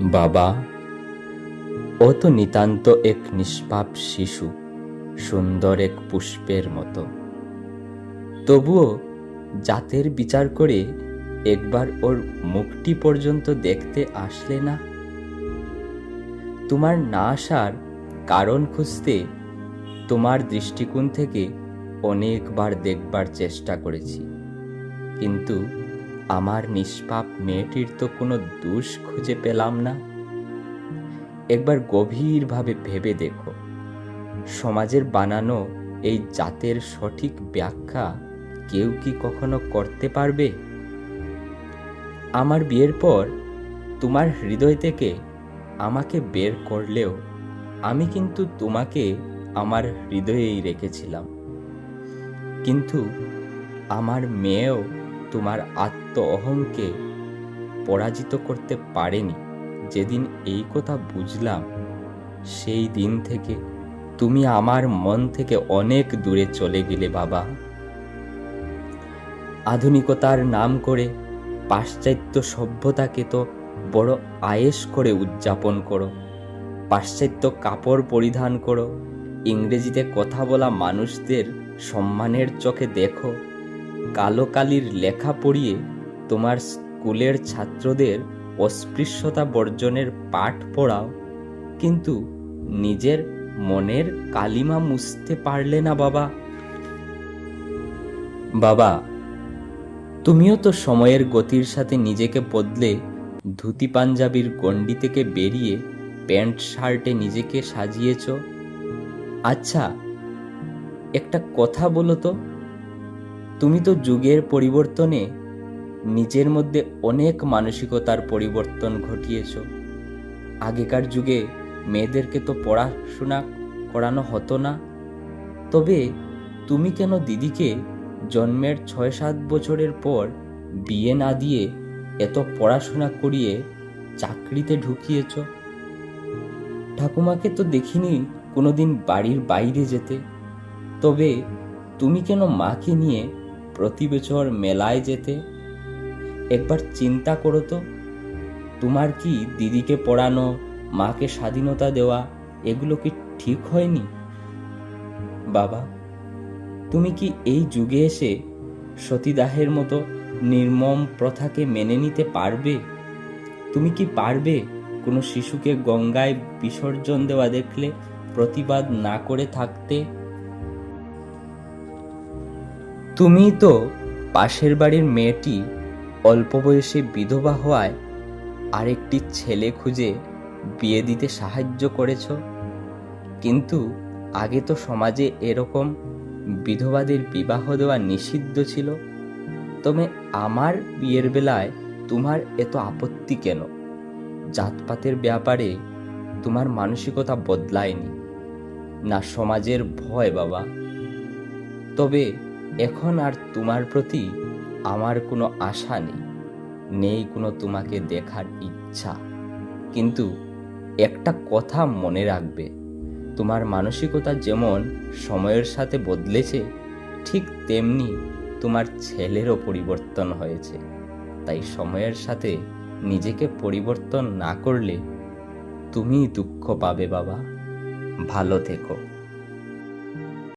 বাবা, ও তো নিতান্ত এক নিষ্পাপ শিশু, সুন্দর এক পুষ্পের মতো। তবুও জাতের বিচার করে একবার ওর মুখটি পর্যন্ত দেখতে আসলে না? তোমার না আসার কারণ খুঁজতে তোমার দৃষ্টিকোণ থেকে অনেকবার দেখবার চেষ্টা করেছি। কিন্তু আমার নিষ্পাপ মেয়েটির তো কোনো দোষ খুঁজে পেলাম না। একবার গভীরভাবে ভেবে দেখো, সমাজের বানানো এই জাতের সঠিক ব্যাখ্যা কেউ কি কখনো করতে পারবে? আমার বিয়ের পর তোমার হৃদয় থেকে আমাকে বের করলেও আমি কিন্তু তোমাকে আমার হৃদয়েই রেখেছিলাম। কিন্তু আমার মেয়েও তোমার আত্ম অহংকে পরাজিত করতে পারেনি। যেদিন এই কথা বুঝলাম, সেই দিন থেকে তুমি আমার মন থেকে অনেক দূরে চলে গেলে বাবা। আধুনিকতার নাম করে পাশ্চাত্য সভ্যতাকে তো বড় আয়েস করে উদযাপন করো। পাশ্চাত্য কাপড় পরিধান করো। ইংরেজিতে কথা বলা মানুষদের সম্মানের চোখে দেখো। কালো কালির লেখা পড়িয়ে তোমার স্কুলের ছাত্রদের অস্পৃশ্যতা বর্জনের পাঠ পড়াও। কিন্তু নিজের মনের কালিমা মুছতে পারলে না বাবা। বাবা, তুমিও তো সময়ের গতির সাথে নিজেকে বদলে ধুতি পাঞ্জাবির গণ্ডি থেকে বেরিয়ে প্যান্ট শার্টে নিজেকে সাজিয়েছ। আচ্ছা একটা কথা বলো তো। তুমি তো যুগের পরিবর্তনে নিজের মধ্যে অনেক মানসিকতার পরিবর্তন ঘটিয়েছ। আগেকার যুগে মেয়েদেরকে তো পড়াশোনা করানো হতো না। তবে তুমি কেন দিদিকে জন্মের ছয় সাত বছরের পর বিয়ে না দিয়ে এত পড়াশোনা করিয়ে চাকরিতে ঢুকিয়েছ? ঠাকুমাকে তো দেখিনি কোনোদিন বাড়ির বাইরে যেতে। তবে তুমি কেন মাকে নিয়ে প্রতি বছর মেলায় যেতে। একবার চিন্তা করো তো, তোমার কি দিদিকে পড়ানো, মাকে স্বাধীনতা দেওয়া, এগুলো কি ঠিক হয়নি? বাবা, তুমি কি এই যুগে এসে সতীদাহের মতো নির্মম প্রথাকে মেনে নিতে পারবে? তুমি কি পারবে কোনো শিশুকে গঙ্গায় বিসর্জন দেওয়া দেখলে প্রতিবাদ না করে থাকতে? তুমি তো পাশের বাড়ির মেয়েটি অল্প বয়সে বিধবা হওয়ায় আরেকটি ছেলে খুঁজে বিয়ে দিতে সাহায্য করেছ? কিন্তু আগে তো সমাজে এরকম বিধবাদের বিবাহ দেওয়া নিষিদ্ধ ছিল। তবে আমার বিয়ের বেলায় তোমার এত আপত্তি কেন? জাতপাতের ব্যাপারে তোমার মানসিকতা বদলায়নি। না সমাজের ভয় বাবা। তবে এখন আর তোমার প্রতি আমার কোনো আশা নেই। নেই কোনো তোমাকে দেখার ইচ্ছা। কিন্তু একটা কথা মনে রাখবে, তোমার মানসিকতা যেমন সময়ের সাথে বদলেছে, ঠিক তেমনি তোমার ছেলেরও পরিবর্তন হয়েছে। তাই সময়ের সাথে নিজেকে পরিবর্তন না করলে তুমি দুঃখ পাবে বাবা। ভালো থেকো।